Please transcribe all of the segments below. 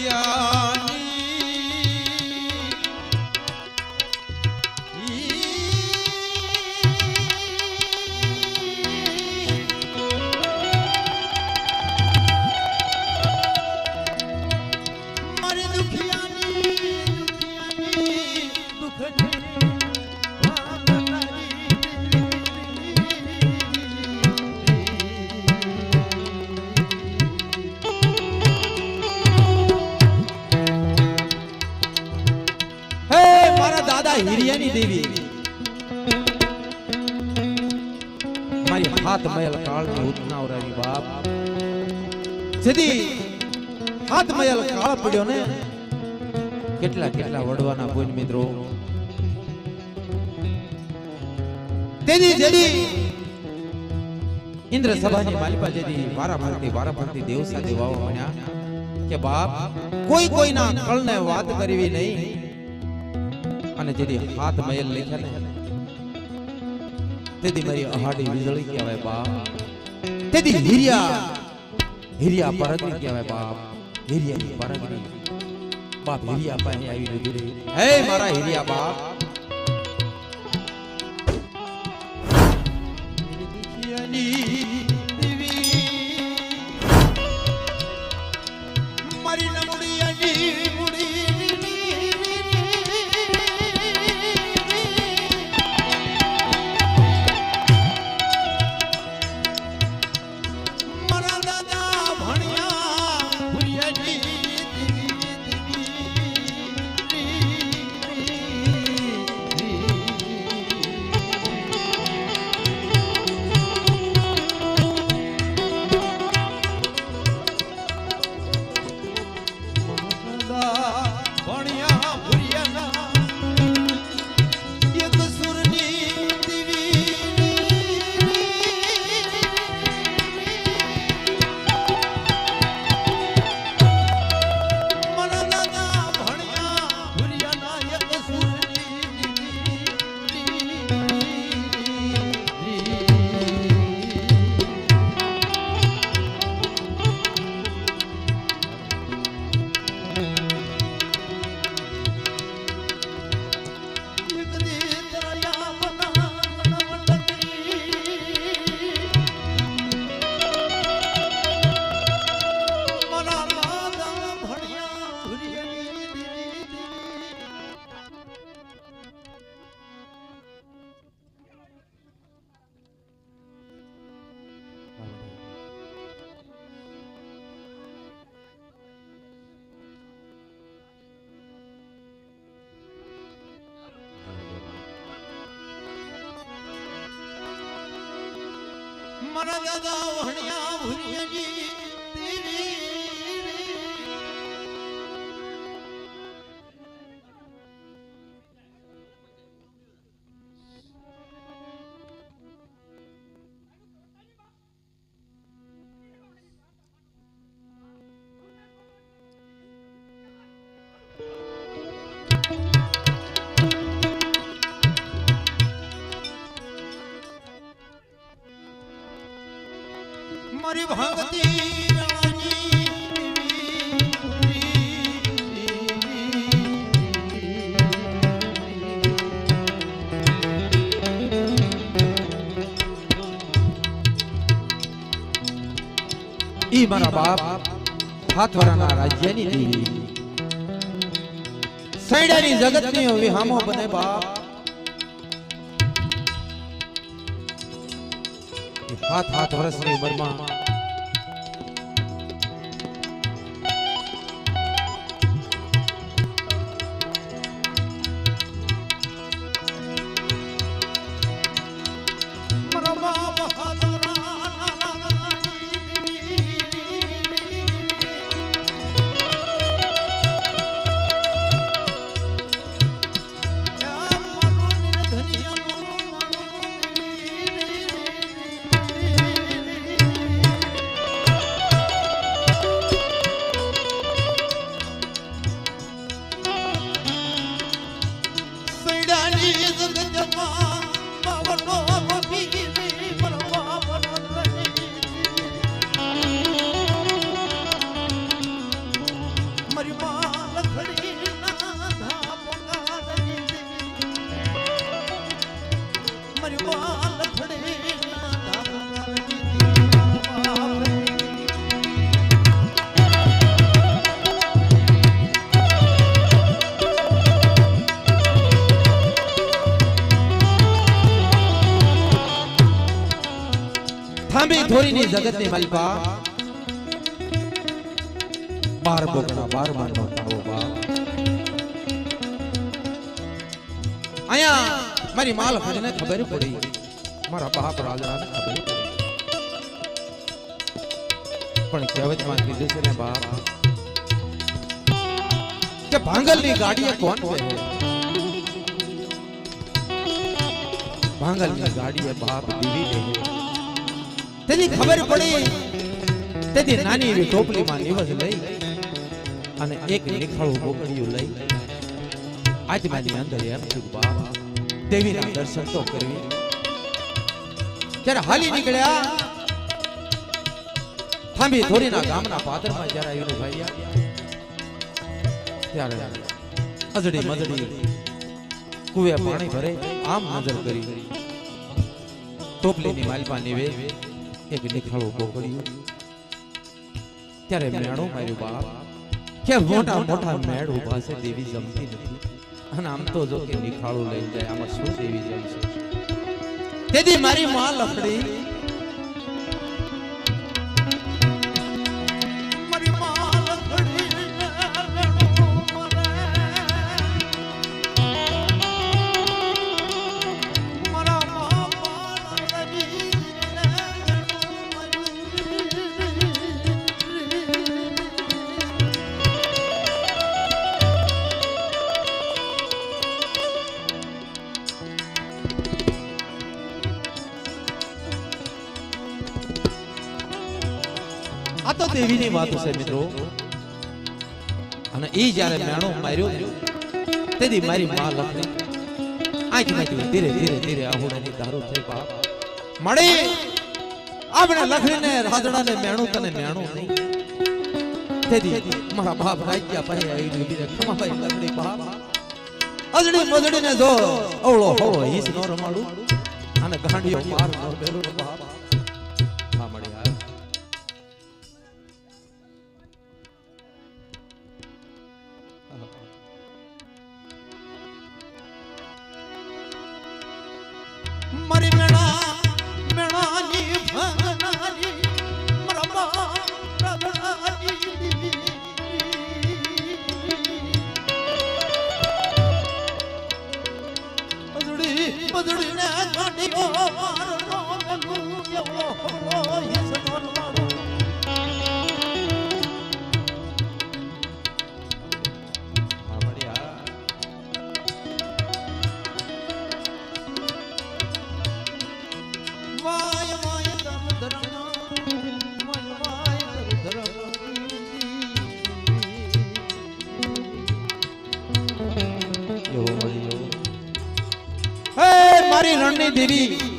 મારી હાથ મયલ કાળની ઉતનાવરાની બાપ. જેથી હાથ મયલ કાળ પડ્યો ને, કેટલા કેટલા વડવાના પૂન મિત્રો. તેની જેદી ઇન્દ્ર સભાની માલિકા જેદી વારાફરતી વારાફરતી દેવસા દેવાઓ વાવા કે બાપ, કોઈ કોઈના કળને વાત કરવી નહીં. અને જેની હાથ મયલ લખ્યા ને તેથી મારી અહાડી વીજળી કહેવાય બાપ. તેથી હિરિયા. હિરિયા. પરગરી કહેવાય બાપ. હિરિયાની પરગરી બાપ હિરિયા પાસે આવી લીધું રે હે મારા હિરિયા બાપ. મારી મારા દાદા વણ્યા ભુરિયાજી ઈ મારા બાપ હાથવરાના રાજ્યની દેવી. સૈડાની જગતની વિહામો બને બાપ. હાથ હાથ વર્ષની ઉંમરમાં ધોરીની જગતની માલિકા બાર બોકડા બાર મારનો તાવો બાપ અહીંયા મારી માલ હરીને ખબર પડી મારા બાપ રાજરાને ખબર પડી પણ કહેવતમાં કીધું છે ને બાપ કે ભાંગલની ગાડીએ કોણ છે ભાંગલની ગાડીએ બાપ દીવી ગઈ તેની ખબર પડી. તેથી નાની એવી ટોપલીમાં નિવસ લઈ અને એક નિખાળું બોકડિયું લઈ. આજમાની અંદર એમ થયું બાપ દેવીના દર્શન તો કરવી. ત્યારે હાલી નીકળ્યા થાંભી ધોરીના ગામના પાદરમાં જ્યારે આવીને ભાઈ ત્યારે અજડી મજડી કુવે પાણી ભરે આમ નજર કરી. ટોપલીની માલપા નીવે એક નિખાળો ઊભો કર્યો ત્યારે મેણું માર્યો બાપ. કે મોટા મોટા મેળ ઊભા છે દેવી જમતી નથી. અને આમ તો જો કે નિખાળો લઈ જાય, આમાં શું દેવી જમશે? તેથી મારી માં લખડી તો દેવીની વાત છે મિત્રો. અને એ જ્યારે મેણો માર્યો તેથી મારી માં લખડી આંખમાંથી ધીરે ધીરે ધીરે આહુડાની ધારો થઈ બાપ. મળી આપણે લખડીને રાજડાને મેણું તને મેણું નહીં. તેથી મારા બાપ રાજ્યા પાસે ઊભી રહે, ખમાભાઈ લખડી બાપ. અજડી મજડીને જો અવળો હવળો હીસ નો રમાડું અને ગાંડીઓ માર નો બેલું બાપ. મારી રણની દેવી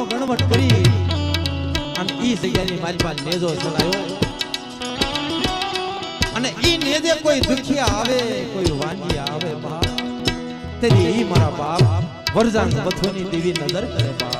બાપનો ગણવટ કરી. અને ઈ જગ્યાની મારી પાસે નેજો ચલાયો અને ઈ નેજે કોઈ દુખિયા આવે, કોઈ વાંજી આવે બાપ. તેની ઈ મારા બાપ વરજાન બથોની દેવી નજર કરે બાપ.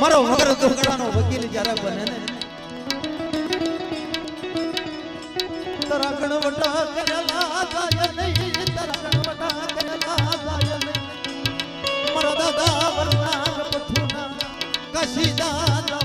મારો વગર દુર્ગડાનો વકીલ જ્યારે બને ને, તરા વટા કરેલા જાય નહીં, તરા વટા કરેલા જાય નહીં. મારા દાદા વરના પથુના કશી દાદા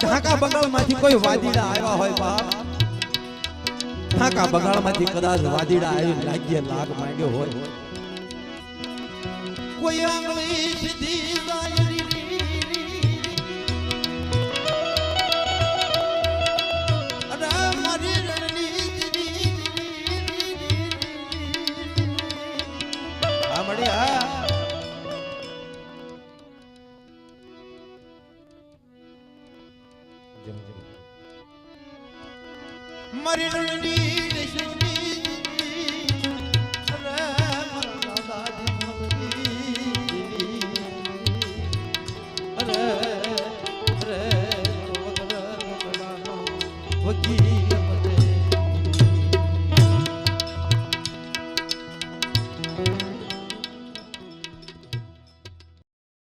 ઢાકા બંગાળમાંથી કોઈ વાદીડા આવ્યા હોય બાપ. ઢાકા બંગાળમાંથી કદાચ વાદીડા આવી લાગ્ય લાગ માંડ્યો હોય. કોઈ આંગળી સીધી મારી